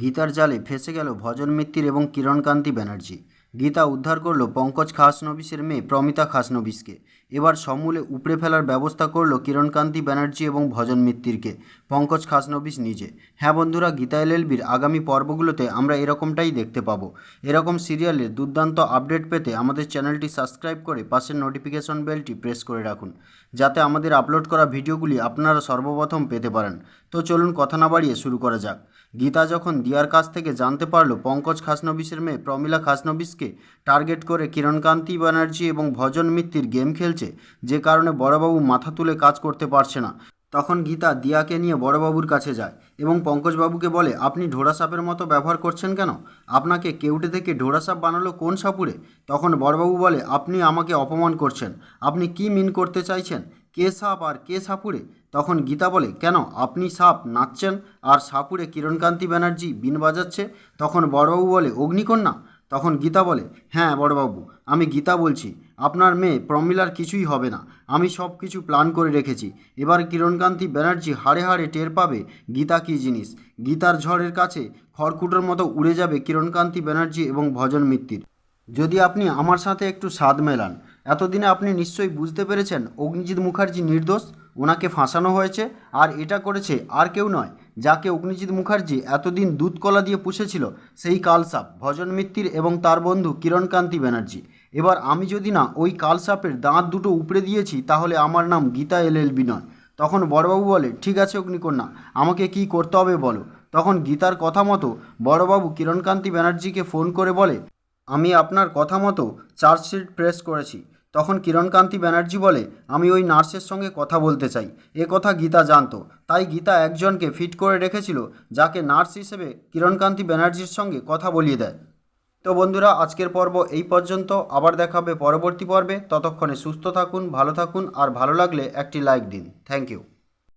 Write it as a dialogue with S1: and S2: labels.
S1: গীতার জালে ফেসে গেল ভজন মিত্তির এবং কিরণকান্তি ব্যানার্জি। গীতা উদ্ধার করল পঙ্কজ খাসনবিসের মেয়ে প্রমিতা খাসনবিসকে। এবার সমূলে উপড়ে ফেলার ব্যবস্থা করল কিরণকান্তি ব্যানার্জি এবং ভজন মিত্তিরকে। পঙ্কজ খাসনবিস নিজে। হ্যাঁ বন্ধুরা, গীতা এলএলবির আগামী পর্বগুলোতে আমরা এরকমটাই দেখতে পাবো। এরকম সিরিয়ালের দুর্দান্ত আপডেট পেতে আমাদের চ্যানেলটি সাবস্ক্রাইব করে পাশের নোটিফিকেশন বেলটি প্রেস করে রাখুন, যাতে আমাদের আপলোড করা ভিডিওগুলি আপনারা সর্বপ্রথম পেতে পারেন। তো চলুন কথা না বাড়িয়ে শুরু করা যাক। গীতা যখন দিয়ার কাছ থেকে জানতে পারল, পঙ্কজ খাসনবিসের মেয়ে প্রমিলা খাসনবিসকে টার্গেট করে কিরণকান্তি ব্যানার্জি এবং ভজন মিত্তির গেম খেলছে, যে কারণে বড়বাবু মাথা তুলে কাজ করতে পারছে না। তখন গীতা দিয়াকে নিয়ে বড়বাবুর কাছে যায় এবং পঙ্কজবাবুকে বলে, আপনি ঢোড়া সাপের মতো ব্যবহার করছেন কেন? আপনাকে কেউটে থেকে ঢোড়া সাপ বানালো কোন সাপুরে? তখন বড়বাবু বলে, আপনি আমাকে অপমান করছেন। আপনি কি মিন করতে চাইছেন? কে সাপ আর কে সাপুরে? তখন গীতা বলে, কেন? আপনি সাপ নাচছেন আর সাপুরে কিরণকান্তি ব্যানার্জি বিন বাজাচ্ছে? তখন বড়বাবু বলে, অগ্নিকন্যা? তখন গীতা বলে হ্যাঁ বড়বাবু, আমি গীতা বলছি। আপনার মেয়ে প্রমিলার কিছুই হবে না। আমি সব কিছু প্ল্যান করে রেখেছি। এবার কিরণকান্তি ব্যানার্জি হাড়ে হাড়ে টের পাবে গীতা কী জিনিস। গীতার ঝড়ের কাছে খড়কুটোর মতো উড়ে যাবে কিরণকান্তি ব্যানার্জি এবং ভজন মিত্তির। যদি আপনি আমার সাথে একটু স্বাদ মেলান। এতদিনে আপনি নিশ্চয়ই বুঝতে পেরেছেন অগ্নিজিৎ মুখার্জি নির্দোষ। ওনাকে ফাঁসানো হয়েছে, আর এটা করেছে আর কেউ নয়, যাকে অগ্নিজিৎ মুখার্জি এতদিন দুধকলা দিয়ে পুষেছিল, সেই কালসাপ, ভজন মিত্তির এবং তার বন্ধু কিরণকান্তি ব্যানার্জি। এবার আমি যদি না ওই কালসাপের দাঁত দুটো উপড়ে দিয়েছি, তাহলে আমার নাম গীতা এল এল নয়। তখন বড়বাবু বলে, ঠিক আছে অগ্নিকন্যা, আমাকে কি করতে হবে বলো? তখন গীতার কথা মতো বড়বাবু কিরণকান্তি ব্যানার্জিকে ফোন করে বলে, আমি আপনার কথা মতো চার্জশিট প্রেস করেছি। তখন কিরণকান্তি ব্যানার্জি বলে, আমি ওই নার্সের সঙ্গে কথা বলতে চাই। এ কথা গীতা জানত। তাই গীতা একজনকে ফিট করে রেখেছিল, যাকে নার্স হিসেবে কিরণকান্তি ব্যানার্জির সঙ্গে কথা বলিয়ে দেয়। তো বন্ধুরা, আজকের পর্ব এই পর্যন্ত। আবার দেখাবে পরবর্তী পর্বে। ততক্ষণে সুস্থ থাকুন, ভালো থাকুন, আর ভালো লাগলে একটি লাইক দিন। Thank you.